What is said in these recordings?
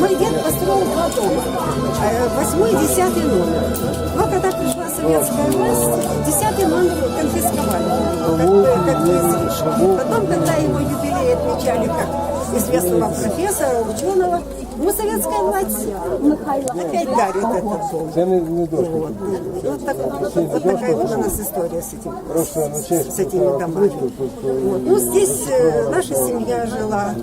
Мой дед построил два дома. Э, Восьмой и десятый номер. Но когда пришла советская власть, десятый номер конфисковали. Как, бы, как бы излишек. Потом, когда его юбилей отмечали как известного профессора, ученого, ну, советская власть опять дарит этот дом. Це не, не дошка. Вот, вот, так, вот такая вот у нас история с этим, Просто на честь. с этими домами. Вот. Ну, здесь э, наша семья жила.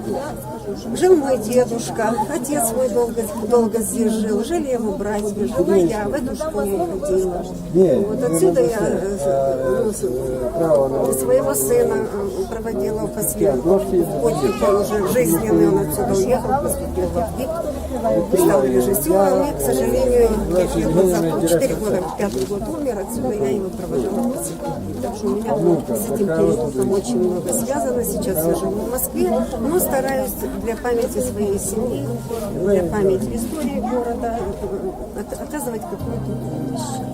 Жил мой дедушка, отец мой долго, долго здесь жил, жили его братья, жила я, в эту школу ходила. Не, Вот отсюда я э, ну, с- Право на своего сына э, проводила в последний он уже жизненный, он отсюда уехал, поступил в АПГИК, стал режиссером, и, к сожалению, назад, четыре года, пятый год умер, отсюда я его проводила в последний. Так что у меня с этим переездом очень много связано, сейчас я живу в Москве, но стараюсь для памяти своей семьи, для памяти истории города э, оказывать какую-то помощь.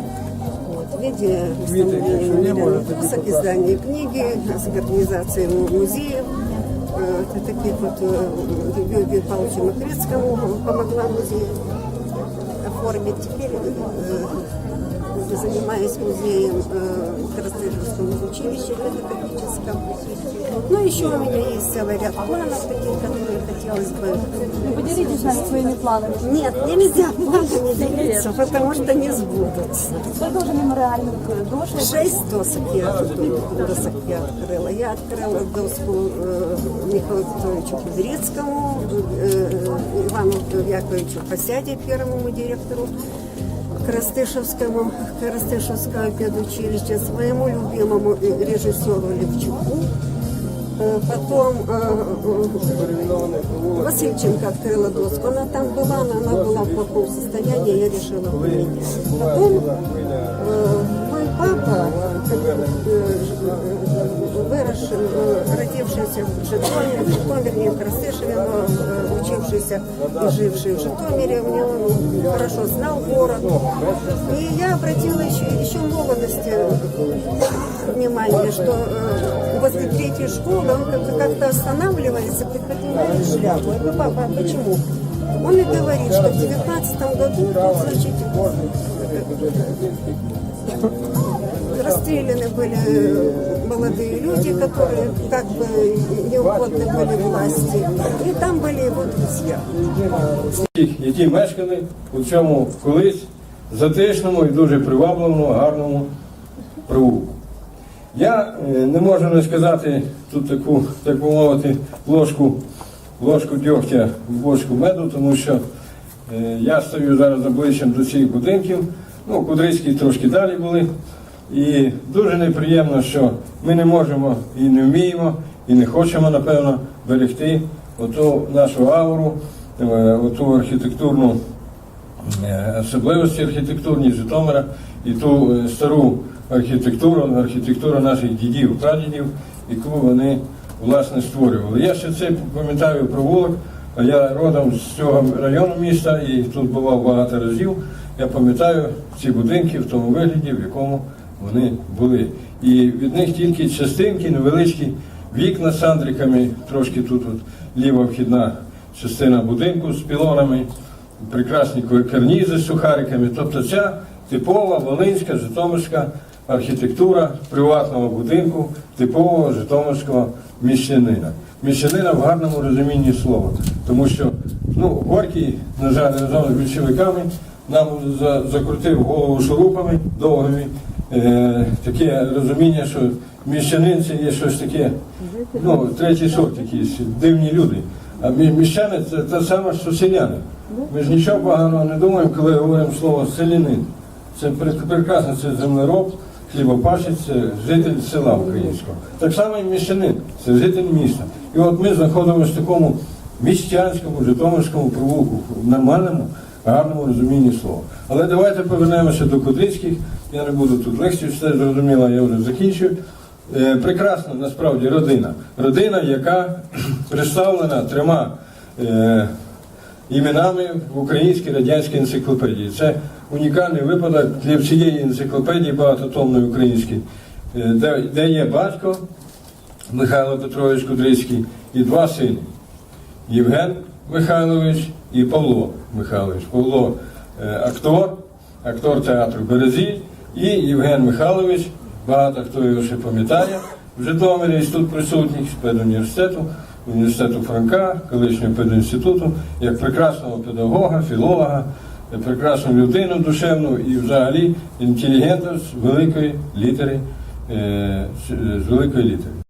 В виде выставления досок, издания книги, му- музеев. Э, это таких вот э, Георгию Павловичу Макрецкому помогла музей оформить. Теперь э, занимаюсь музеем э, в Коростылевском училище педагогическом. Ну, еще у меня есть целый ряд планов таких, которые хотелось бы Поделитесь с нами своими планами. нет, нельзя планами делиться, потому что не сбудутся. Сколько уже мемориальных дошек? Шесть досок я, досок я открыла. Я открыла доску э, Михаилу Петровичу Кудрецкому, э, Ивану Яковлевичу Посяде, первому директору Коростышевскому, Коростышевского педучилища, своему любимому э, режиссеру Левчуку. Э, Потом э, э, Васильченко открыла доску. Она там была, но она была в плохом состоянии, я решила поменять. Потом э, мой папа, э, э, выросший, э, родившийся в Житомире, в Житомире, не в Крастышеве, но э, учившийся и живший в Житомире, мне он хорошо знал город. И я обратила еще, еще молодости внимание, что э, возле третьей школы он как- как-то останавливается, приподнимает шляпу. Я говорю, папа, а почему? Он и говорит, что в девятнадцатом году значит, расстреляны были э, молодые люди, которые как бы неугодны были власти. И там были его друзья. Тих, які мешкали у цьому колись затишному і дуже привабливому, гарному провулку. Я е, не можу не сказати тут таку, так би мовити, ложку, ложку дьогтя в бочку меду, тому що е, я стою зараз обличчям до цих будинків. Ну, Кудрицькі трошки далі були. І дуже неприємно, що ми не можемо і не вміємо, і не хочемо, напевно, берегти оту нашу ауру, е, оту архітектурну е, особливості архітектурні Житомира і ту е, стару архітектуру, архітектуру наших дідів, прадідів, яку вони власне створювали. Я ще це пам'ятаю провулок, я родом з цього району міста і тут бував багато разів. Я пам'ятаю ці будинки в тому вигляді, в якому вони були. І від них тільки частинки, невеличкі вікна з сандриками, трошки тут от ліва вхідна частина будинку з пілонами, прекрасні карнізи з сухариками. Тобто ця типова волинська, житомирська архітектура приватного будинку, типового житомирського міщанина. Міщанина в гарному розумінні слова. Тому що ну, Горький, на жаль, разом з більшовиками нам за- закрутив голову шурупами довгими. Е, таке розуміння, що міщанин це є щось таке, ну, третій сорт якийсь, дивні люди. А мі- міщани це те саме, що селяни. Ми ж нічого поганого не думаємо, коли говоримо слово селянин. Це пр- прекрасно, це землероб, хлібопашець, це житель села українського. Так само і міщанин, це житель міста. І от ми знаходимося в такому міщанському, житомирському провулку, нормальному, гарному розумінні слова. Але давайте повернемося до Кудрицьких. Я не буду тут лекцію, все зрозуміло, я вже закінчую. Е, прекрасна насправді родина. Родина, яка представлена трьома е, іменами в українській радянській енциклопедії. Це унікальний випадок для всієї енциклопедії багатотомної української, е, де є батько Михайло Петрович Кудрицький і два сини Євген Михайлович і Павло Михайлович. Павло е, актор, актор театру Березіль і Євген Михайлович, багато хто його ще пам'ятає, в Житомирі тут присутній з педуніверситету, університету Франка, колишнього пединституту, як прекрасного педагога, філолога, прекрасну людину душевну і взагалі інтелігента з великої літери, е, з великої літери.